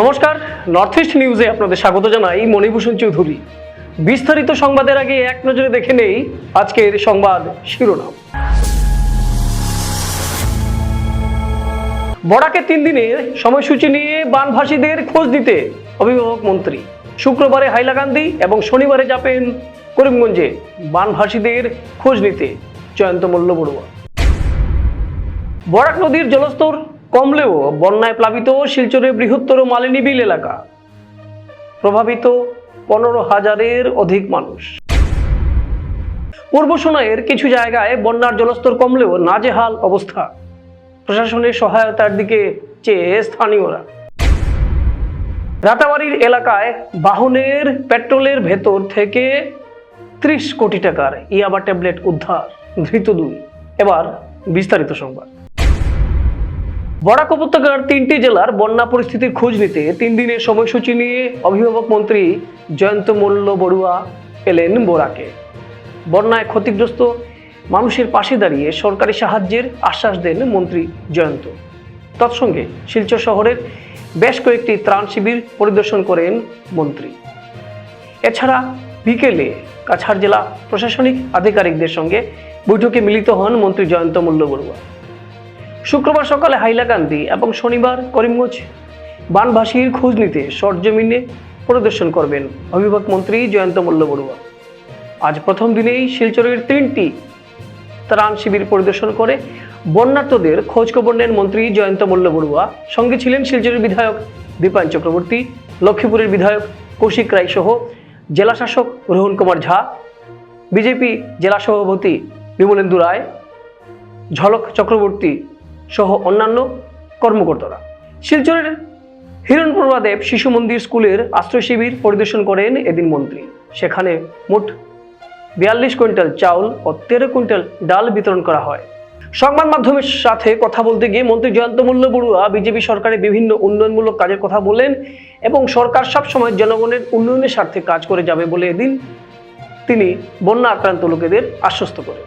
নমস্কার north east নিউজে আপনাদের স্বাগত জানাই মণিভূষণ চৌধুরী। বিস্তারিত সংবাদের আগে এক নজরে দেখে নেই আজকের সংবাদ শিরোনাম। বড়াকে তিন দিনের সময়সূচি নিয়ে বানভাসীদের খোঁজ দিতে অভিভাবক মন্ত্রী। শুক্রবারে হাইলাকান্দি এবং শনিবারে যাবেন করিমগঞ্জে বানভাসীদের খোঁজ নিতে জয়ন্ত মল্ল বড়ুয়া। বরাক নদীর জলস্তর কমলেও বন্যায় প্লাবিত শিলচরের বৃহত্তর মালিনী বিল এলাকা। প্রভাবিত পনেরো হাজারের অধিক মানুষ। পূর্ব সোনাইয়ের কিছু জায়গায় বন্যার জলস্তর কমলেও নাজেহাল অবস্থা। প্রশাসনের সহায়তার দিকে চেয়ে স্থানীয়রা। রাতাবাড়ির এলাকায় বাহনের পেট্রোলের ভেতর থেকে ত্রিশ কোটি টাকার ইয়াবা ট্যাবলেট উদ্ধার। ধৃত দুই। এবার বিস্তারিত সংবাদ। বরাক উপত্যকার তিনটি জেলার বন্যা পরিস্থিতির খোঁজ নিতে তিন দিনের সময়সূচি নিয়ে অভিভাবক মন্ত্রী জয়ন্ত মল্ল বড়ুয়া এলেন বোরাকে। বন্যায় ক্ষতিগ্রস্ত মানুষের পাশে দাঁড়িয়ে সরকারি সাহায্যের আশ্বাস দেন মন্ত্রী জয়ন্ত। তৎসঙ্গে শিলচর শহরের বেশ কয়েকটি ত্রাণ শিবির পরিদর্শন করেন মন্ত্রী। এছাড়া বিকেলে কাছাড় জেলা প্রশাসনিক আধিকারিকদের সঙ্গে বৈঠকে মিলিত হন মন্ত্রী জয়ন্ত মল্ল বড়ুয়া। শুক্রবার সকালে হাইলাকান্দি এবং শনিবার করিমগঞ্জ বানভাসীর খোঁজ নিতে সরজমিনে পরিদর্শন করবেন অভিভাবক মন্ত্রী জয়ন্ত মল্ল বড়ুয়া। আজ প্রথম দিনেই শিলচরের তিনটি ত্রাণ শিবির পরিদর্শন করে বন্যার্তদের খোঁজখবর নেন মন্ত্রী জয়ন্ত মল্ল বড়ুয়া। সঙ্গে ছিলেন শিলচরের বিধায়ক দীপায়ন চক্রবর্তী, লক্ষ্মীপুরের বিধায়ক কৌশিক রায় সহ জেলাশাসক রোহন কুমার ঝা, বিজেপি জেলা সভাপতি বিমলেন্দু রায়, ঝলক চক্রবর্তী সহ অন্যান্য কর্মকর্তারা। শিলচরের হিরণপ্রভা দেব শিশু মন্দির স্কুলের আশ্রয় শিবির পরিদর্শন করেন এদিন মন্ত্রী। সেখানে মোট বিয়াল্লিশ কুইন্টাল চাউল ও তেরো কুইন্টাল ডাল বিতরণ করা হয়। সংবাদ মাধ্যমের সাথে কথা বলতে গিয়ে মন্ত্রী জয়ন্ত মল্ল বড়ুয়া, বিজেপি সরকারের বিভিন্ন উন্নয়নমূলক কাজের কথা বলেন এবং সরকার সবসময় জনগণের উন্নয়নের স্বার্থে কাজ করে যাবে বলে এদিন তিনি বন্যা আক্রান্ত লোকেদের আশ্বস্ত করেন।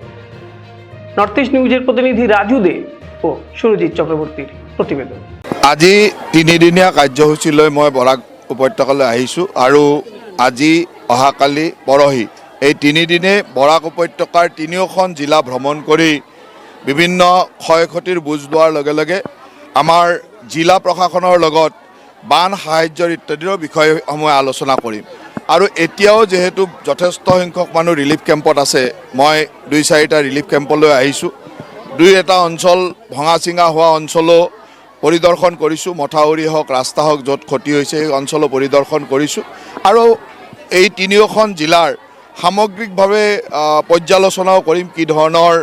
নর্থ ইস্ট নিউজের প্রতিনিধি রাজু দে ও সুরজিৎ চক্ৰৱৰ্তীৰ প্ৰতিবেদন আজি তিনিদিনীয়া কাৰ্যসূচীলৈ মই বৰাক উপত্যকালৈ আহিছোঁ আৰু আজি অহাকালি পৰহি এই তিনিদিনে বৰাক উপত্যকাৰ তিনিওখন জিলা ভ্ৰমণ কৰি বিভিন্ন ক্ষয় ক্ষতিৰ বুজ লোৱাৰ লগে লগে আমাৰ জিলা প্ৰশাসনৰ লগত বান সাহায্যৰ ইত্যাদিৰ বিষয়সমূহ আলোচনা কৰিম। আৰু এতিয়াও যিহেতু যথেষ্ট সংখ্যক মানুহ ৰিলিফ কেম্পত আছে, মই দুই চাৰিটা ৰিলিফ কেম্পলৈ আহিছোঁ। দুই এটা অঞ্চল ভঙা চিঙা হোৱা অঞ্চলো পৰিদৰ্শন কৰিছোঁ। মথাউৰি হওক, ৰাস্তা হওক, য'ত ক্ষতি হৈছে, সেই অঞ্চলো পৰিদৰ্শন কৰিছোঁ। আৰু এই তিনিওখন জিলাৰ সামগ্ৰিকভাৱে পৰ্যালোচনাও কৰিম, কি ধৰণৰ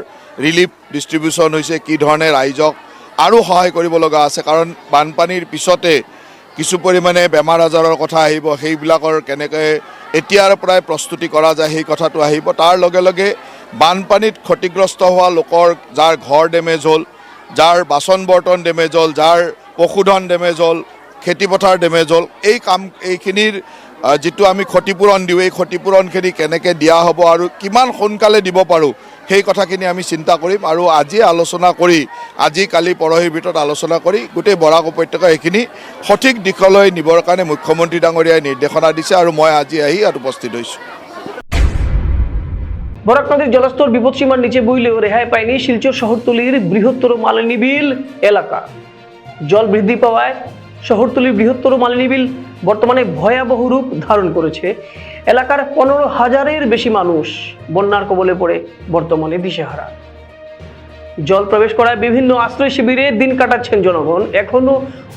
ৰিলিফ ডিষ্ট্ৰিবিউশ্যন হৈছে, কি ধৰণে ৰাইজক আৰু সহায় কৰিব লগা আছে। কাৰণ বানপানীৰ পিছতে কিছু পৰিমাণে বেমাৰ আজাৰৰ কথা আহিব, সেইবিলাকৰ কেনেকৈ এতিয়াৰ পৰাই প্ৰস্তুতি কৰা যায়, সেই কথাটো আহিব। তাৰ লগে লগে বানপানীত ক্ষতিগ্ৰস্ত হোৱা লোকৰ, যাৰ ঘৰ ডেমেজ হ'ল, যাৰ বাচন বৰ্তন ডেমেজ হ'ল, যাৰ পশুধন ডেমেজ হ'ল, খেতিপথাৰ ডেমেজ হ'ল, এই কাম, এইখিনিৰ যিটো আমি ক্ষতিপূৰণ দিওঁ, এই ক্ষতিপূৰণখিনি কেনেকৈ দিয়া হ'ব আৰু কিমান সোনকালে দিব পাৰোঁ, সেই কথাখিনি আমি চিন্তা কৰিম আৰু আজি আলোচনা কৰি, আজি কালি পৰহিৰ ভিতৰত আলোচনা কৰি গোটেই বৰাক উপত্যকা এইখিনি সঠিক দিশলৈ নিবৰ কাৰণে মুখ্যমন্ত্ৰী ডাঙৰীয়াই নিৰ্দেশনা দিছে আৰু মই আজি আহি ইয়াত উপস্থিত হৈছোঁ। বরাক নদীর জলস্তর বিপদসীমার নিচে বইলেও রেহাই পায়নি শিলচর শহরতলির বৃহত্তর মালিনী বিল এলাকা। জল বৃদ্ধি পাওয়ায় শহরতলির বৃহত্তর মালিনী বিল বর্তমানে ভয়াবহ রূপ ধারণ করেছে। এলাকার পনেরো হাজারের বেশি মানুষ বন্যার কবলে পড়ে বর্তমানে দিশেহারা। জল প্রবেশ করায় বিভিন্ন আশ্রয় শিবিরে দিন কাটাচ্ছেন জনগণ। এখনও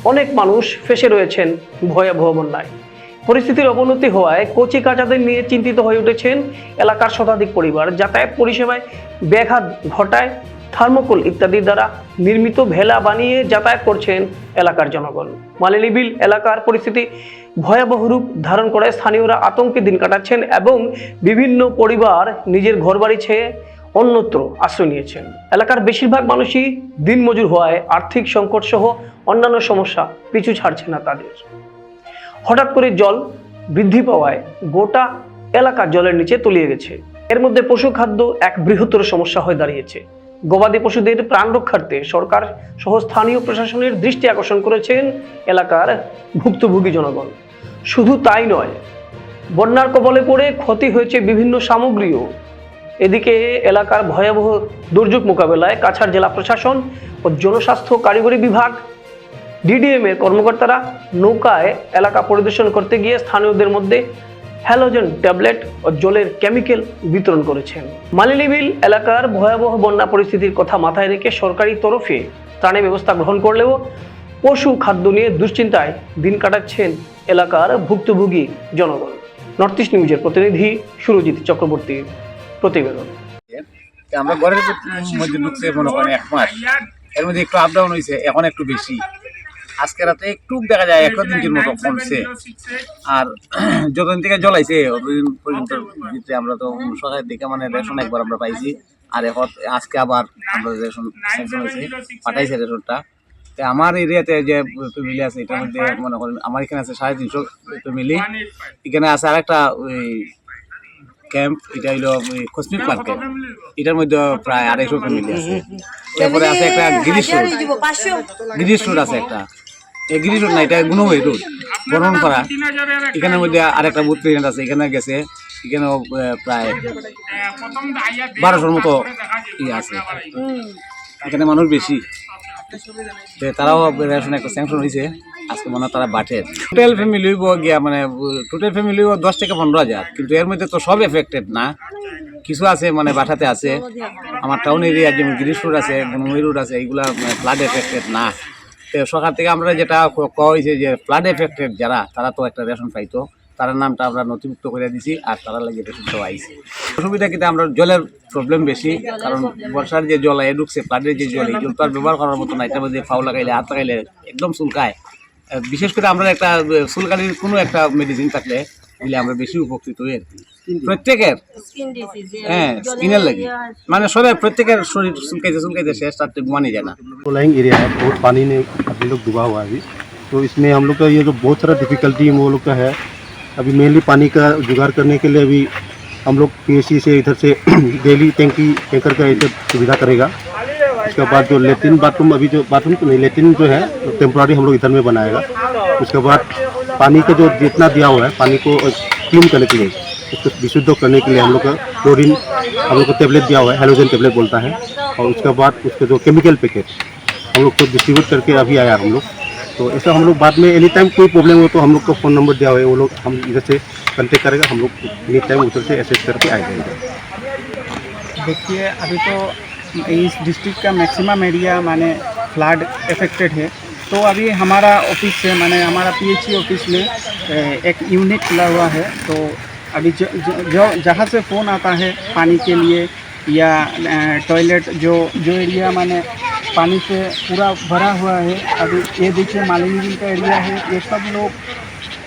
অনেক মানুষ ফেসে রয়েছেন ভয়াবহ বন্যায়। পরিস্থিতির অবনতি হওয়ায় কচি কাচাদের নিয়ে চিন্তিত হয়ে উঠেছেন এলাকার শতাধিক পরিবার। যাতায়াত পরিষেবায় ব্যাঘাত ঘটায় থার্মোকোল ইত্যাদির দ্বারা নির্মিত ভেলা বানিয়ে যাতায়াত করছেন এলাকার জনগণ। মালিনী বিল এলাকার পরিস্থিতি ভয়াবহ রূপ ধারণ করায় স্থানীয়রা আতঙ্কে দিন কাটাচ্ছেন এবং বিভিন্ন পরিবার নিজের ঘরবাড়ি ছেড়ে অন্যত্র আশ্রয় নিয়েছেন। এলাকার বেশিরভাগ মানুষই দিনমজুর হওয়ায় আর্থিক সংকট সহ অন্যান্য সমস্যা পিছু ছাড়ছে না তাদের। হঠাৎ করে জল বৃদ্ধি পাওয়ায় গোটা এলাকা জলের নিচে তলিয়ে গেছে। এর মধ্যে পশু খাদ্য এক বৃহত্তর সমস্যা হয়ে দাঁড়িয়েছে। গবাদি পশুদের প্রাণ রক্ষার্থে সরকার সহ স্থানীয় প্রশাসনের দৃষ্টি আকর্ষণ করেছেন এলাকার ভুক্তভোগী জনগণ। শুধু তাই নয়, বন্যার কবলে পড়ে ক্ষতি হয়েছে বিভিন্ন সামগ্রীও। এদিকে এলাকার ভয়াবহ দুর্যোগ মোকাবেলায় কাছাড় জেলা প্রশাসন ও জনস্বাস্থ্য কারিগরি বিভাগ ডিডিএম এর কর্মকর্তারা নৌকায় এলাকা পরিদর্শন করতে গিয়ে স্থানীয়দের মধ্যে হ্যালোজেন ট্যাবলেট ও জলের কেমিক্যাল বিতরণ করেছেন। মালিনীবিল এলাকার ভয়াবহ বন্যা পরিস্থিতির কথা মাথায় রেখে সরকারি তরফে ত্রাণের ব্যবস্থা গ্রহণ করলেও পশু খাদ্য নিয়ে দুশ্চিন্তায় দিন কাটাচ্ছেন এলাকার ভুক্তভোগী জনগণ। নর্থ ইস্ট নিউজের প্রতিনিধি সুরজিৎ চক্রবর্তীর প্রতিবেদন। আমরা ঘরের মধ্যে ঢুকছে মনে করেন এক মাস। এর মধ্যে একটু আপ ডাউন হয়েছে এখন একটু বেশি। আজকে রাতে একটু দেখা যায় এক দিনের মতো কমছে। আর যতদিন থেকে জ্বলাইছে অতদিন পর্যন্ত ভিতরে আমরা তো সকালের দিকে মানে রেশন একবার আমরা পাইছি। আর এখন আজকে আবার আমরা রেশন স্যাংশন হয়েছে পাঠাইছে রেশনটা। তো আমার এরিয়াতে যে ফ্যামিলি আছে এটার মধ্যে মনে করেন আমার এখানে আছে সাড়ে তিনশো ফ্যামিলি। এখানে আছে আরেকটা ওই ক্যাম্প এটা হইল কসমিক মার্কেট এটার মধ্যে প্রায় আড়াইশো ফ্যামিলি আছে। তারপরে আছে একটা গিরিশ রোড। গিরিশ রোড আছে একটা। এই গিরিশ রোড না এটা গুণবই রোড করা। এখানের মধ্যে আরেকটা বুথ প্রেসিডেন্ট আছে, এখানে গেছে, এখানেও প্রায় বারোশোর মতো ইয়ে আছে। এখানে মানুষ বেশি। তারাও রেশন একটা স্যাংশন হয়েছে আজকে মনে তারা বাটের। টোটাল ফ্যামিলি হইব গিয়া মানে টোটাল ফ্যামিলি হইব দশ থেকে পনেরো হাজার। কিন্তু এর মধ্যে তো সব এফেক্টেড না। কিছু আছে মানে বাটাতে আছে। আমার টাউন এরিয়া যেমন গিরিশ রোড আছে বনমই রোড আছে, এইগুলা ফ্লাড এফেক্টেড না। সরকার থেকে আমরা যেটা কওয়া হয়েছে যে ফ্লাড এফেক্টেড যারা তারা তো একটা রেশন পাইতো। তার নামটা আমরা নথিভুক্ত করে দিছি আর তারা লাগে রেশনটাও আইছে। অসুবিধা কিন্তু আমরা জলের প্রবলেম বেশি কারণ বর্ষার যে জল এ ঢুকছে ফ্লাডের যে জল এই জল তো আর ব্যবহার করার মতো না এটার মধ্যে ফাউ লাগাইলে হাত লাগাইলে একদম চুলকায়। বিশেষ করে আমরা একটা আহ, চুলকানির কোনো একটা মেডিসিন থাকলে আমরা বেশি উপকৃত হই আর কি। প্রত্যেকের স্কিন ডিসিজ হ্যাঁ স্কিনের লাগে মানে সবাই প্রত্যেকের শরীর চুলকাইতে চুলকাইতে শেষ তার মানে যায় না फ्लोइंग एरिया है बहुत पानी ने अभी लोग डूबा हुआ है अभी तो इसमें हम लोग का ये जो बहुत सारा डिफिकल्टी वो लोग का है अभी मेनली पानी का जुगाड़ करने के लिए अभी हम लोग पी से इधर से डेली टैंकी टैंकर का इधर सुविधा करेगा उसके बाद जो लेट्रिन बाथरूम अभी जो बाथरूम तो नहीं लेट्रिन जो है टेम्प्रारी हम लोग इधर में बनाएगा उसके बाद पानी का जो जितना दिया हुआ है पानी को क्लीन करने के लिए उसको विशुद्ध करने के लिए हम लोग का क्लोरिन हम लोग को टेबलेट दिया हुआ है हेलोजन टेबलेट बोलता है। और उसके बाद उसके जो केमिकल पैकेट हम लोग को डिस्ट्रीब्यूट करके अभी आया हम लोग। तो ऐसा हम लोग बाद में एनी टाइम कोई प्रॉब्लम हो तो हम लोग को फ़ोन नंबर दिया हुआ है, वो लोग हम इधर से कंटेक्ट करेगा, हम लोग एनी टाइम उधर से एसेस करके आ जाएँगे। देखिए, अभी तो इस डिस्ट्रिक्ट का मैक्सिमम एरिया माने फ्लड अफेक्टेड है। तो अभी हमारा ऑफ़िस से माने हमारा पीएचई ऑफ़िस में एक यूनिट खुला हुआ है। तो अभी जो, जो- जो, जहाँ से फ़ोन आता है पानी के लिए या टॉयलेट जो जो एरिया माने पानी से पूरा भरा हुआ है, अभी ये देखिए मालिनी बिल का एरिया है, ये सब लोग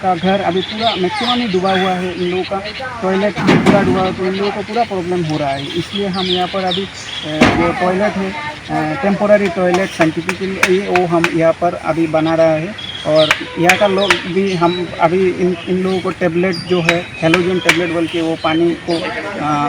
का घर अभी पूरा मैक्सिमम ही डूबा हुआ है इन लोगों का टॉयलेट पूरा डूबा हुआ तो इन लोगों को पूरा प्रॉब्लम हो रहा है। इसलिए हम यहाँ पर अभी जो टॉयलेट है टेम्पोररी टॉयलेट साइंटिफिकली वो हम यहाँ पर अभी बना रहा है। और यहाँ का लोग भी हम अभी इन इन लोगों को टेबलेट जो है हेलोजन टेबलेट बोल के वो पानी को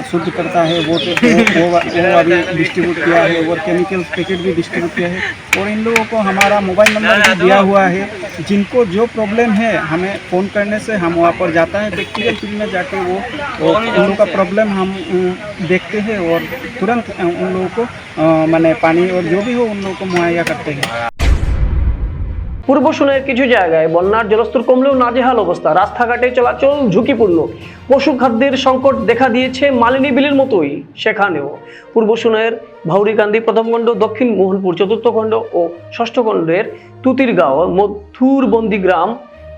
शुद्ध करता है वो वो, वो वो अभी डिस्ट्रीब्यूट किया है और केमिकल पैकेट भी डिस्ट्रीब्यूट किया है। और इन लोगों को हमारा मोबाइल नंबर भी दिया हुआ है जिनको जो प्रॉब्लम है हमें फ़ोन करने से हम वहाँ पर जाता है व्यक्तिगत फ़ील्ड में जाके वो उन लोगों का प्रॉब्लम हम देखते हैं और तुरंत उन लोगों को मैंने पानी और जो भी हो उन लोगों को मुहैया करते हैं। পূর্ব সোনের কিছু জায়গায় বন্যার জলস্তর কমলেও নাজেহাল অবস্থা। রাস্তাঘাটে চলাচল ঝুঁকিপূর্ণ। পশু খাদ্যের সংকট দেখা দিয়েছে মালিনী বিলের মতোই সেখানেও। পূর্ব সোনের ভাউরিকান্দি প্রথম খণ্ড, দক্ষিণ মোহনপুর চতুর্থ খণ্ড ও ষষ্ঠ খণ্ডের তুতিরগাঁও মথুরবন্দি গ্রাম,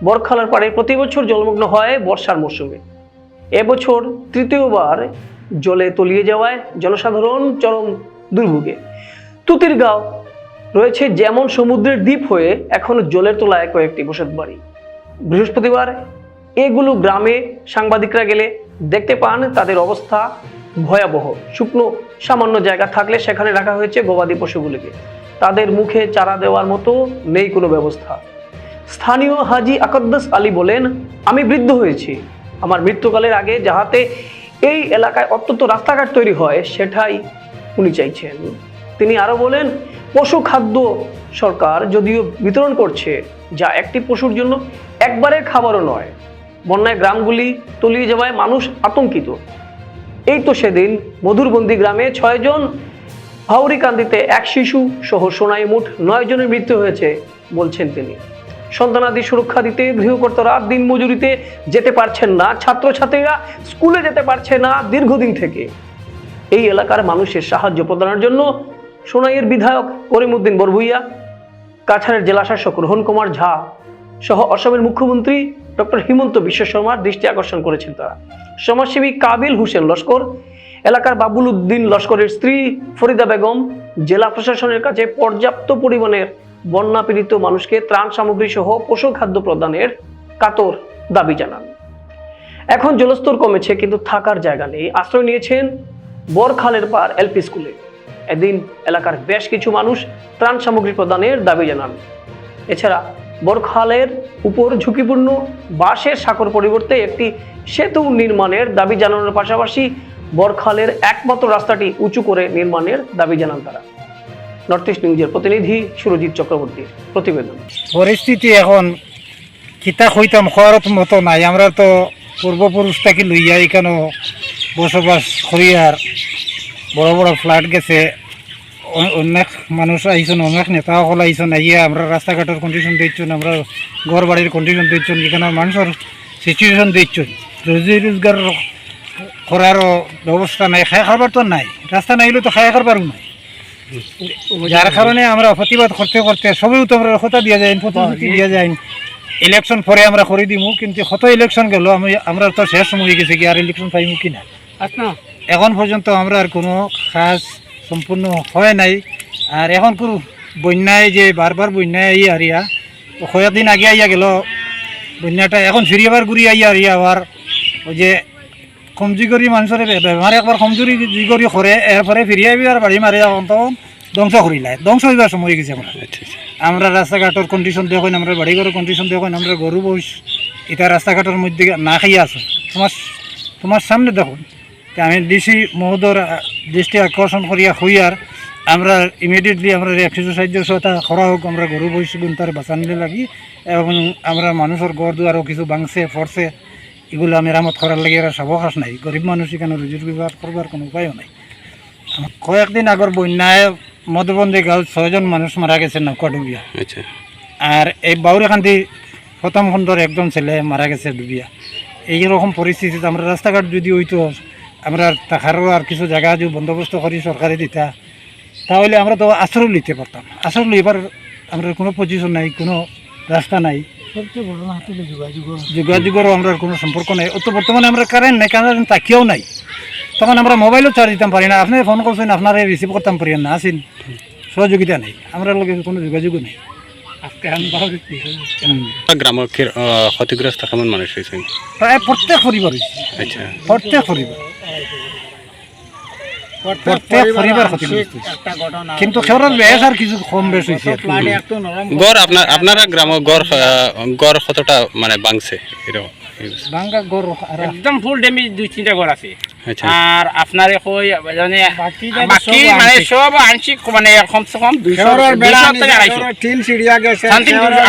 বরখালার পাড়ে প্রতি বছর জলমগ্ন হয় বর্ষার মরশুমে। এবছর তৃতীয়বার জলে তলিয়ে যাওয়ায় জনসাধারণ চরম দুর্ভোগে। তুতিরগাঁও রয়েছে যেমন সমুদ্রের দ্বীপ হয়ে এখনও জলের তোলায় কয়েকটি বসত বাড়ি। বৃহস্পতিবার এগুলো গ্রামে সাংবাদিকরা গেলে দেখতে পান তাদের অবস্থা ভয়াবহ। শুকনো সামান্য জায়গা থাকলে সেখানে রাখা হয়েছে গবাদি পশুগুলিকে। তাদের মুখে চারা দেওয়ার মতো নেই কোনো ব্যবস্থা। স্থানীয় হাজি আকদ্দাস আলী বলেন, আমি বৃদ্ধ হয়েছি। আমার মৃত্যুকালের আগে যাহাতে এই এলাকায় অত্যন্ত রাস্তাঘাট তৈরি হয়, সেটাই উনি চাইছেন। তিনি আরও বলেন, পশু খাদ্য সরকার যদিও বিতরণ করছে, যা একটি পশুর জন্য একবারের খাবারও নয়, বন্যায় গ্রামগুলি তলিয়ে যাওয়ায় মানুষ আতঙ্কিত। এই তো সেদিন মধুরবন্দি গ্রামে ছয়জন হাওড়িকান্দিতে এক শিশু সহ সোনাই মুঠ নয় জনের মৃত্যু হয়েছে, বলছেন তিনি। সন্তানাদি সুরক্ষা দিতে গৃহকর্তারা দিন মজুরিতে যেতে পারছেন না, ছাত্রছাত্রীরা স্কুলে যেতে পারছে না দীর্ঘদিন থেকে। এই এলাকার মানুষের সাহায্য প্রদানের জন্য সোনাইয়ের বিধায়ক করিমউদ্দিন বরভুইয়া, কাছাড়ের জেলা শাসক রোহন কুমার ঝা সহ অসমের মুখ্যমন্ত্রী ডক্টর হিমন্ত বিশ্ব শর্মার দৃষ্টি আকর্ষণ করেছেন তারা। সমাজসেবী কাবিল হোসেন লস্কর, এলাকার বাবুল উদ্দিন লস্করের স্ত্রী ফরিদা বেগম জেলা প্রশাসনের কাছে পর্যাপ্ত পরিমাণের বন্যা পীড়িত মানুষকে ত্রাণ সামগ্রী সহ পশু খাদ্য প্রদানের কাতর দাবি জানান। এখন জলস্তর কমেছে কিন্তু থাকার জায়গা নেই। আশ্রয় নিয়েছেন বরখালের পার এলপি স্কুলে। এদিন এলাকার বেশ কিছু মানুষ ত্রাণ সামগ্রী প্রদানের দাবি জানান। এছাড়া বরখালের উপর ঝুঁকিপূর্ণ বাঁশের সাঁকর পরিবর্তে একটি সেতু নির্মাণের দাবি জানানোর পাশাপাশি বরখালের একমাত্র রাস্তাটি উঁচু করে নির্মাণের দাবি জানান তারা। নর্থ ইস্ট নিউজের প্রতিনিধি সুরজিৎ চক্রবর্তীর প্রতিবেদন। পরিস্থিতি এখন কিতা হইতাম হওয়ার মতো নাই। আমরা তো পূর্বপুরুষ থাকি লইয়া এখানে বসবাস করি আর বড় বড় ফ্লাট গেছে। অনেক মানুষ আইসন, অনেক নেতা সকল আইসন, আইয়া আমরা রাস্তাঘাটের কন্ডিশন দিচ্ছেন আমরা ঘর বাড়ির কন্ডিশন দিচ্ছেন এখানে মানুষের সিচুয়েশন দিচ্ছেন রোজি রোজগার করারও ব্যবস্থা নাই খাই খাবার তো নাই, রাস্তা নাই হলে তো খাই খাবার নাই। যার কারণে আমরা প্রতিবাদ করতে করতে সবই তো আমরা কথা দিয়া যায় প্রতিশ্রুতি দিয়া যায় ইলেকশন পরে আমরা করে দিমু, কিন্তু কত ইলেকশন গেল, আমি আমরা তো শেষ সময় গেছে কি আর ইলেকশন পাইমু কিনা এখন পর্যন্ত আমরা আর কোনো কাজ সম্পূর্ণ হয় নাই। আর এখন কোনো বন্যায় যে বারবার বন্যায় আই আরিয়া কয়েকদিন আগে আইয়া গেল বন্যাটা এখন ফিরিয়াবার ঘুরি আইয়া আরিয়া আবার ওই যে কমজি করি মানুষের বেমারে একবার কমজোরি করি করে এরপরে ফিরিয়ে আইবি আর বাড়ি মারি এখন তো ধ্বংস করিলাই ধ্বংস হইবার সময় হয়ে গেছে আমরা আমরা রাস্তাঘাটের কন্ডিশন দেখুন আমরা বাড়ি ঘরের কন্ডিশন দেখুন আমরা গরু বস এটা রাস্তাঘাটের মধ্যে না খাইয়া আছো। তোমার তোমার সামনে দেখুন আমি ডিসি মহোদর আহ, দৃষ্টি আকর্ষণ করিয়া হইয়ার আমরা ইমিডিয়েটলি আমরা একশো সাহায্য সহায়তা করা হোক আমরা গরু বসি তার বাঁচানিলে লাগি এবং আমরা মানুষের গড় দুয়ারও কিছু ভাঙছে ফরছে এগুলো মেরামত করার লাগে এরা সাবকাশ নাই। গরিব মানুষ এখানে রুজির ব্যবহার করবার কোনো উপায়ও নাই। কয়েকদিন আগর বন্যায় মধুবন্দী গাঁও ছয়জন মানুষ মারা গেছে নৌকা ডুবিয়া আচ্ছা। আর এই বাউরেখান্তি প্রথম খণ্ডর একজন ছেলে মারা গেছে ডুবিয়া। এইরকম পরিস্থিতিতে আমরা রাস্তাঘাট যদি হইতো আমরা তাহারও আর কিছু জায়গা যদি বন্দোবস্ত করি সরকারে দিতা তাহলে আমরা তো আশ্রয় নিতে পারতাম। আশ্রয় লইবার আমরা কোনো পজিশন নাই কোনো রাস্তা নাই। যোগাযোগেরও আমরা কোনো সম্পর্ক নাই। অত বর্তমানে আমরা কারেন্ট নাই কারেন্ট তাকিয়েও নাই। তখন আমরা মোবাইলও চার্জ দিতাম পারি না। আপনি ফোন করছেন আপনারা রিসিভ করতাম পারি না আসেন। সহযোগিতা নেই। আমরা লগে কোনো যোগাযোগও নেই। গ্রামের ক্ষতিগ্রস্ত কেমন মানুষ হয়েছে প্রায় প্রত্যেক পরিবার আচ্ছা। প্রত্যেক পরিবার প্রত্যেক পরিবার ক্ষতিগ্রস্ত কিন্তু খেওয়ার বেশ আর কিছু কম বেশ হয়েছে গড় আপনার আপনারা গ্রামের গড় গড় কতটা মানে বাংছে। এরকম ভাঙ্গা গড় একদম ফুল ড্যামেজ দুই তিনটা ঘর আছে। আর আপনার মানে বাকি মানে সব আংশিক মানে কমসে কম দুইশো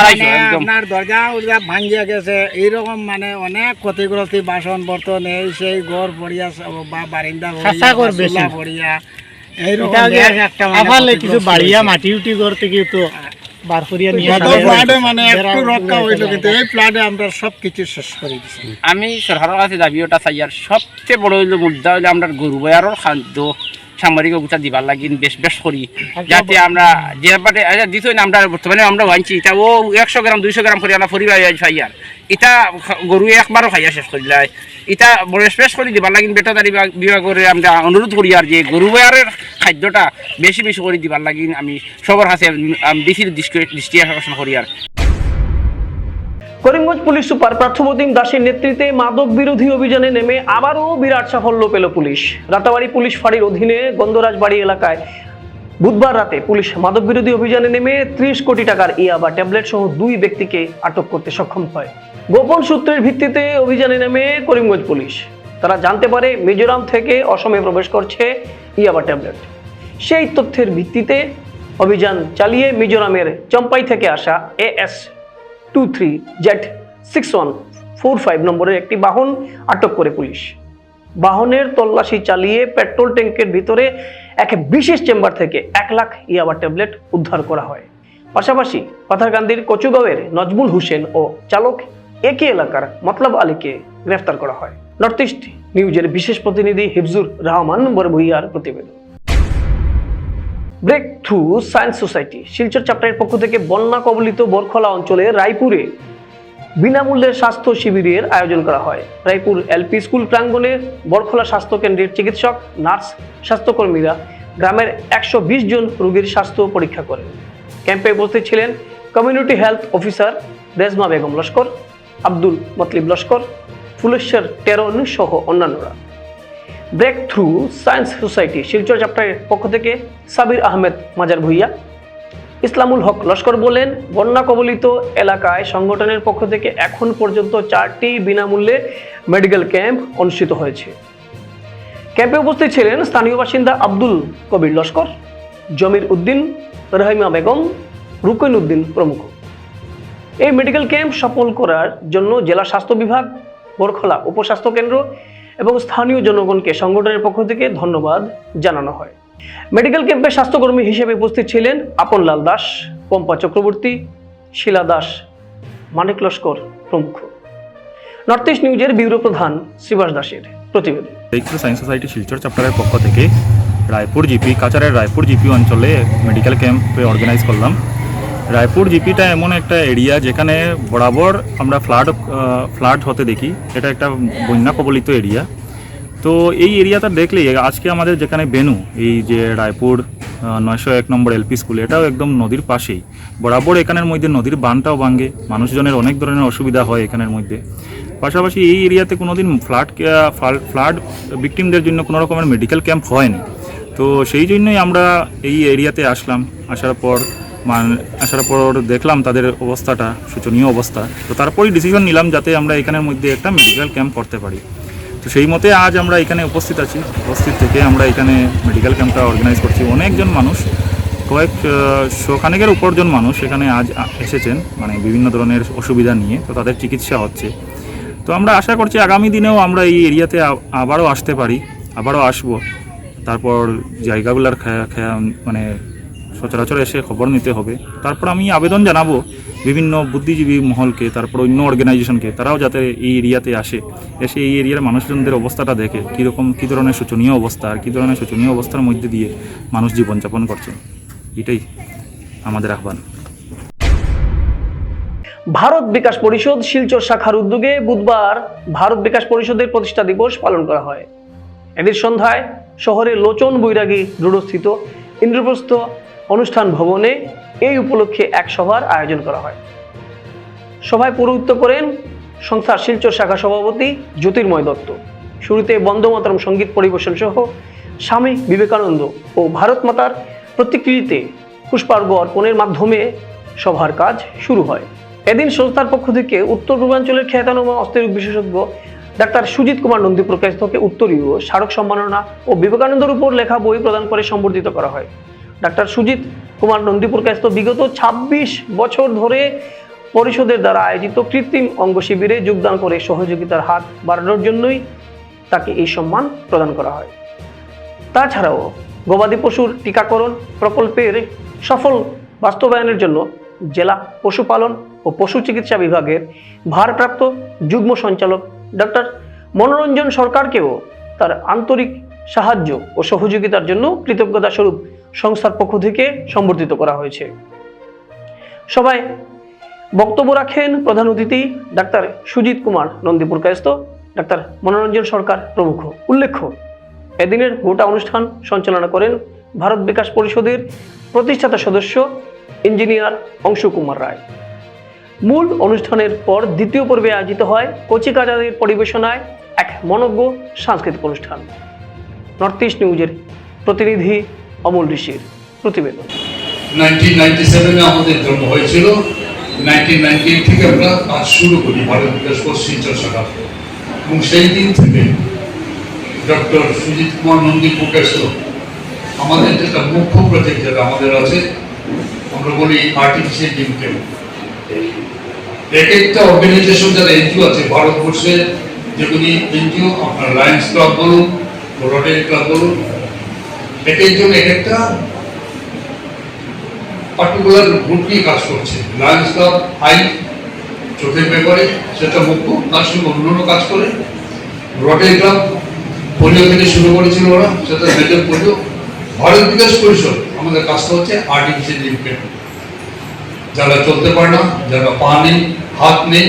মানে। আপনার দরজা উরজা ভাঙ্গিয়া গেছে। এইরকম মানে অনেক ক্ষতিগ্রস্ত বাসন বর্তন এই সেই ঘর পড়িয়া সব- বা বারিন্দা পড়িয়া এইরকম একটা মানে কিছু বাড়িয়া মাটি উটি ঘর থেকে তো বার করিয়া নিয়ে। মানে একটু রক্ষা হইল কিন্তু এই ফ্লাডে আমরা সব কিছু শেষ করে দিছি। আমি সরকারের কাছে দাবি ওটা চাই। আর সবচেয়ে বড় হইল মুদ্রা হইল আমরা গরু বয়ারও খাদ্য। সামরিক অবস্থা দিবার লাগিন বেশ বেশ করি। যাতে আমরা যে পাটে আচ্ছা দিত না আমরা বর্তমানে আমরা আনছি এটা ও একশো গ্রাম দুইশো গ্রাম করে আমরা পরিবার খাই আর। এটা গরু একবারও খাইয়া শেষ করি লাই এটা বড় স্পেশ করে দিবার লাগিন বেটাদারি বিভাগের আমরা অনুরোধ করি আর যে গরু বয়ারের খাদ্যটা বেশি বেশি করে দিবার লাগিন আমি সবার কাছে বেশি দৃষ্টি দৃষ্টি আকর্ষণ করি আর। করিমগঞ্জ পুলিশ সুপার পার্থপ্রতিম দাসের নেতৃত্বে মাদক বিরোধী অভিযানে নেমে আবারও বিরাট সাফল্য পেল পুলিশ। রাতাবাড়ি পুলিশ ফাঁড়ির অধীনে গন্ধরাজবাড়ি এলাকায় বুধবার রাতে পুলিশ মাদক বিরোধী অভিযানে নেমে ত্রিশ কোটি টাকার ইয়াবা ট্যাবলেট সহ দুই ব্যক্তিকে আটক করতে সক্ষম হয়। গোপন সূত্রের ভিত্তিতে অভিযানে নেমে করিমগঞ্জ পুলিশ। তারা জানতে পারে মিজোরাম থেকে অসমে প্রবেশ করছে ইয়াবা ট্যাবলেট। সেই তথ্যের ভিত্তিতে অভিযান চালিয়ে মিজোরামের চম্পাই থেকে আসা AS two three Z six one four five নম্বরের একটি বাহন আটক করে পুলিশ। বাহনের তল্লাশি চালিয়ে পেট্রোল ট্যাঙ্কের ভিতরে এক বিশেষ চেম্বার থেকে এক লাখ ইয়াবা ট্যাবলেট উদ্ধার করা হয়। পাশাপাশি পাথারকান্দির কচুগাঁওয়ের নজমুল হোসেন ও চালক একই এলাকার মতলব আলীকে গ্রেফতার করা হয়। নর্থ ইস্ট নিউজের বিশেষ প্রতিনিধি হিফজুর রহমান বরভুইয়ার প্রতিবেদন। Breakthrough science society Silchar চ্যাপ্টারের পক্ষ থেকে বন্যা কবলিত বরখলা অঞ্চলে রায়পুরে বিনামূল্যে স্বাস্থ্য শিবিরের আয়োজন করা হয়। রায়পুর এলপি স্কুল প্রাঙ্গণে বরখলা স্বাস্থ্য কেন্দ্রের চিকিৎসক, নার্স, স্বাস্থ্যকর্মীরা গ্রামের একশো বিশ জন রোগীর স্বাস্থ্য পরীক্ষা করেন। ক্যাম্পে উপস্থিত ছিলেন community health officer Rezma Begum Laskar, Abdul Matlib Laskar, Phuleswar Teron সহ অন্যান্যরা। Breakthrough science society Silchar চ্যাপ্টারের পক্ষ থেকে সাবির আহমেদ মাজার ভুইয়া। ইসলামুল হক লস্কর বলেন বন্যা কবলিত এলাকায় সংগঠনের পক্ষ থেকে এখন পর্যন্ত চারটি বিনামূল্যে মেডিকেল ক্যাম্প অনুষ্ঠিত হয়েছে। ক্যাম্পে উপস্থিত ছিলেন স্থানীয় বাসিন্দা আব্দুল কবির লস্কর, জমির উদ্দিন রহিমা বেগম, রুকইন উদ্দিন প্রমুখ। এই মেডিকেল ক্যাম্প সফল করার জন্য জেলা স্বাস্থ্য বিভাগ, বরখলা উপস্বাস্থ্য কেন্দ্র এবং স্থানীয় জনগণকে সংগঠনের পক্ষ থেকে ধন্যবাদ জানানো হয়। মেডিকেল ক্যাম্পে স্বাস্থ্যকর্মী হিসেবে উপস্থিত ছিলেন আপনলাল দাস, পম্পা চক্রবর্তী, শিলা দাস, মানিক লস্কর প্রমুখ। নর্থ ইস্ট নিউজের ব্যুরো প্রধান শ্রীবাস দাসের প্রতিবেদন। সায়েন্স সোসাইটি শিলচর চ্যাপ্টারের পক্ষ থেকে রায়পুর জিপি কাচারের রায়পুর জিপি অঞ্চলে মেডিকেল ক্যাম্প অর্গানাইজ করলাম। রায়পুর জিপিটা এমন একটা এরিয়া যেখানে বরাবর আমরা ফ্লাড ফ্লাড হতে দেখি। এটা একটা বন্যা কবলিত এরিয়া। তো এই এরিয়াটা দেখলে, আজকে আমাদের যেখানে বেনু, এই যে রায়পুর নয়শো এক নম্বর এলপি স্কুল, এটাও একদম নদীর পাশেই। বরাবর এখানের মধ্যে নদীর বানটাও ভাঙে, মানুষজনের অনেক ধরনের অসুবিধা হয় এখানের মধ্যে। পাশাপাশি এই এরিয়াতে কোনোদিন ফ্লাড ফ্লাড ভিকটিমদের জন্য কোনো রকমের মেডিকেল ক্যাম্প হয়নি। তো সেই জন্যই আমরা এই এরিয়াতে আসলাম। আসার পর মান, আসার পর দেখলাম তাদের অবস্থাটা, শোচনীয় অবস্থা। তো তারপরেই ডিসিশন নিলাম যাতে আমরা এখানের মধ্যে একটা মেডিকেল ক্যাম্প করতে পারি। তো সেই মতে আজ আমরা এখানে উপস্থিত আছি। উপস্থিত থেকে আমরা এখানে মেডিকেল ক্যাম্পটা অর্গানাইজ করছি। অনেকজন মানুষ, কয়েক শোখানেকের উপরজন মানুষ এখানে আজ এসেছেন মানে বিভিন্ন ধরনের অসুবিধা নিয়ে, তো তাদের চিকিৎসা হচ্ছে। তো আমরা আশা করছি আগামী দিনেও আমরা এই এরিয়াতে আবারও আসতে পারি, আবারও আসব। তারপর জায়গাগুলোর মানে সচরাচর এসে খবর নিতে হবে। তারপর আমি আবেদন জানাব বিভিন্ন বুদ্ধিজীবী মহলকে, তারপর অন্য অর্গানাইজেশনকে তারাও যাতে এই এরিয়াতে আসে, এসে এই এরিয়ার মানুষজনদের অবস্থাটা দেখে, কীরকম, কী ধরনের শোচনীয় অবস্থা, আর কী ধরনের শোচনীয় অবস্থার মধ্যে দিয়ে মানুষ জীবনযাপন করছে। এটাই আমাদের আহ্বান। ভারত বিকাশ পরিষদ শিলচর শাখার উদ্যোগে বুধবার ভারত বিকাশ পরিষদের প্রতিষ্ঠা দিবস পালন করা হয়। এদিন সন্ধ্যায় শহরের লোচন বৈরাগী রোডস্থিত ইন্দ্রপ্রস্থ অনুষ্ঠান ভবনে এই উপলক্ষে এক সভার আয়োজন করা হয়। সভায় পৌরোহিত্য করেন সংস্থার শিলচর শাখা সভাপতি জ্যোতির্ময় দত্ত। শুরুতে বন্দে মাতরম সংগীত পরিবেশন সহ স্বামী বিবেকানন্দ ও ভারত মাতার প্রতিকৃতিতে পুষ্পার্ঘ অর্পণের মাধ্যমে সভার কাজ শুরু হয়। এদিন সংস্থার পক্ষ থেকে উত্তর পূর্বাঞ্চলের খ্যাতনামা অস্থিরোগ বিশেষজ্ঞ ডাক্তার সুজিত কুমার নন্দী প্রকাশকে উত্তরীয় স্মারক সম্মাননা ও বিবেকানন্দের উপর লেখা বই প্রদান করে সম্বর্ধিত করা হয়। ডাক্তার সুজিত কুমার নন্দীপুর কাস্ত বিগত ২৬ বছর ধরে পরিষদের দ্বারা আয়োজিত কৃত্রিম অঙ্গ শিবিরে যোগদান করে সহযোগিতার হাত বাড়ানোর জন্যই তাকে এই সম্মান প্রদান করা হয়। তাছাড়াও গবাদি পশুর টিকাকরণ প্রকল্পের সফল বাস্তবায়নের জন্য জেলা পশুপালন ও পশু চিকিৎসা বিভাগের ভারপ্রাপ্ত যুগ্ম সঞ্চালক ডক্টর মনোরঞ্জন সরকারকেও তার আন্তরিক সাহায্য ও সহযোগিতার জন্য কৃতজ্ঞতা স্বরূপ সংস্থার পক্ষ থেকে সম্বর্ধিত করা হয়েছে। সবাই বক্তব্য রাখেন প্রধান অতিথি ডাক্তার সুজিত কুমার নন্দীপুর কায়স্ত ডাক্তার মনোরঞ্জন সরকার প্রমুখ। উল্লেখ্য, এদিনের গোটা অনুষ্ঠান সঞ্চালনা করেন ভারত বিকাশ পরিষদের প্রতিষ্ঠাতা সদস্য ইঞ্জিনিয়ার অংশু কুমার রায়। মূল অনুষ্ঠানের পর দ্বিতীয় পর্বে আয়োজিত হয় কচিকাচাদের পরিবেশনায় এক মনজ্ঞ সাংস্কৃতিক অনুষ্ঠান। নর্থ ইস্ট নিউজের প্রতিনিধি অমল ঋষির প্রতিবেদন। নাইনটি আমাদের জন্ম হয়েছিল। নাইনটিন নাইনটি থেকে আমরা কাজ শুরু করি ভারত বিকাশ এবং সেই দিন থেকে ডক্টর সুজিত কুমার নন্দী প্রকাশ আমাদের যেটা মুখ্য প্রজেক্ট যেটা আমাদের আছে, আমরা বলি আর্টিফিশিয়াল ইনকেম এক একটা অর্গানাইজেশন যারা এনজিও আছে, ভারতবর্ষের যেগুলি এনজিও, আপনার লায়ন্স ক্লাব বলুন রোটারি ক্লাব বলুন এক জন্য এক একটা পার্টিকুলার গ্রুপ নিয়ে কাজ করছে। লায়ন্স ক্লাব আই চোখের ব্যাপারে সেটা মুখ্য, তার সঙ্গে অন্যান্য কাজ করে। রোটারি ক্লাব পোলিও থেকে শুরু করেছিল ওরা, সেটা মেজর পোলিও। ভারত বিকাশ পরিষদ, আমাদের কাজটা হচ্ছে আর্টিফিশিয়াল ইনকেম যারা চলতে পারে না, যারা পা নেই, হাত নেই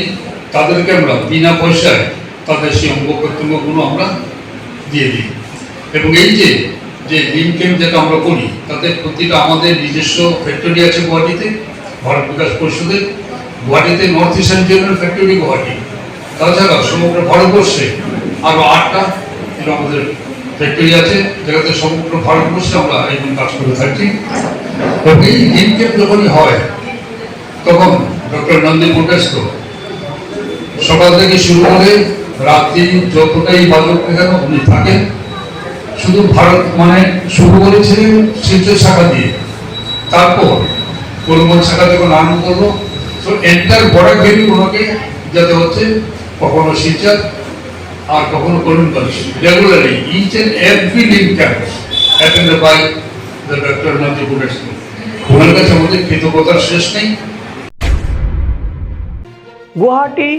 তাদেরকে আমরা বিনা পয়সায় তাদের সেই অঙ্গ প্রত্যঙ্গগুলো আমরা দিয়ে দিই। এবং এই যে যে লিম ক্যাম্প যেটা আমরা করি, তাতে প্রতিটা আমাদের নিজস্ব ফ্যাক্টরি আছে গুয়াহাটিতে, ভারত বিকাশ পরিষদের। গুয়াহাটিতে নর্থ ইস্টার্ন জোনের ফ্যাক্টরি গুয়াহাটি। তাছাড়া সমগ্র ভারতবর্ষে আরও আটটা আমাদের ফ্যাক্টরি আছে, যেটাতে সমগ্র ভারতবর্ষে আমরা এইরকম কাজ করে থাকি। এবং এই লিম ক্যাম্প যখনই হয়, তখন ডক্টর নন্দী মুকেশ সকাল থেকে শুরু করে রাত্রি যতটাই বাজক কেন, উনি থাকেন। শুধু ভারত মানে শুরু করেছিলেন শিলচর শাখা দিয়ে। তারপর করিমগঞ্জ শাখা যখন আরম্ভ করল। তো এন্টার বড় ঘেরি ওনাকে যাতে হচ্ছে, কখনো শিলচর, আর কখনো Karimganj regularly each and every attended by the doctor Mukesh ওনার কাছে আমাদের কৃতজ্ঞতার শেষ নেই। গুয়াহাটি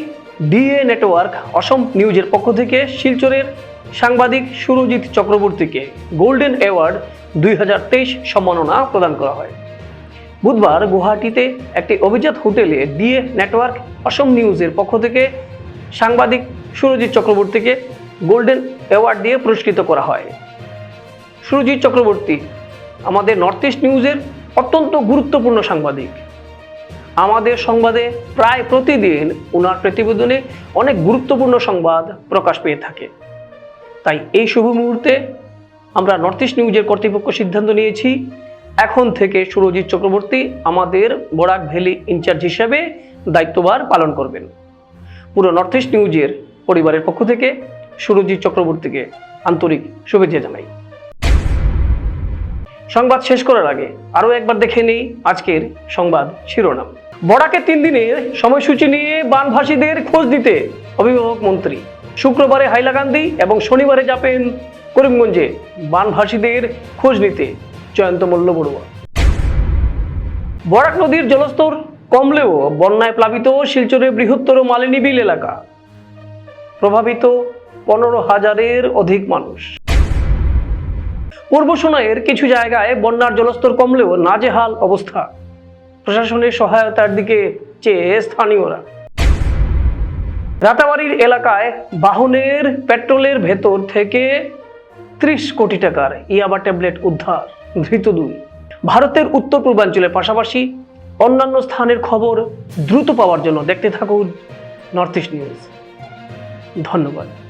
ডিএ নেটওয়ার্ক, অসম নিউজের পক্ষ থেকে শিলচরের সাংবাদিক সুরজিৎ চক্রবর্তীকে গোল্ডেন অ্যাওয়ার্ড দুই হাজার তেইশ সম্মাননা প্রদান করা হয়। বুধবার গুয়াহাটিতে একটি অভিজাত হোটেলে ডিএ নেটওয়ার্ক অসম নিউজের পক্ষ থেকে সাংবাদিক সুরজিৎ চক্রবর্তীকে গোল্ডেন অ্যাওয়ার্ড দিয়ে পুরস্কৃত করা হয়। সুরজিৎ চক্রবর্তী আমাদের নর্থ ইস্ট নিউজের অত্যন্ত গুরুত্বপূর্ণ সাংবাদিক। আমাদের সংবাদে প্রায় প্রতিদিন ওনার প্রতিবেদনে অনেক গুরুত্বপূর্ণ সংবাদ প্রকাশ পেয়ে থাকে। তাই এই শুভ মুহূর্তে আমরা নর্থ ইস্ট নিউজের কর্তৃপক্ষ সিদ্ধান্ত নিয়েছি। এখন থেকে সুরজিৎ চক্রবর্তী আমাদের বরাক ভ্যালি ইনচার্জ হিসেবে দায়িত্বভার পালন করবেন। পুরো নর্থ ইস্ট নিউজের পরিবারের পক্ষ থেকে সুরজিৎ চক্রবর্তীকে আন্তরিক শুভেচ্ছা জানাই। সংবাদ শেষ করার আগে আরও একবার দেখে নেই আজকের সংবাদ শিরোনাম। বরাকে তিন দিনের সময়সূচি নিয়ে বানভাসীদের খোঁজ দিতে অভিভাবক মন্ত্রী শুক্রবারে হাইলাকান্দি এবং শনিবারে যাবেন করিমগঞ্জে। বানভাসীদের খোঁজ নিতে জয়ন্ত মল্ল বড়ুয়া। বরাক নদীর জলস্তর কমলেও বন্যায় প্লাবিত শিলচরের বৃহত্তর মালিনী বিল এলাকা। প্রভাবিত পনেরো হাজারের অধিক মানুষ। পূর্ব সোনাইয়ের কিছু জায়গায় বন্যার জলস্তর কমলেও নাজেহাল অবস্থা। প্রশাসনের সহায়তার দিকে চেয়ে স্থানীয়রা। রাতাবাড়ির এলাকায় বাহনের পেট্রোলের ভেতর থেকে ত্রিশ কোটি টাকার ইয়াবা ট্যাবলেট উদ্ধার, ধৃত দুই। ভারতের উত্তর পূর্বাঞ্চলের পাশাপাশি অন্যান্য স্থানের খবর দ্রুত পাওয়ার জন্য দেখতে থাকুন নর্থ ইস্ট নিউজ ধন্যবাদ।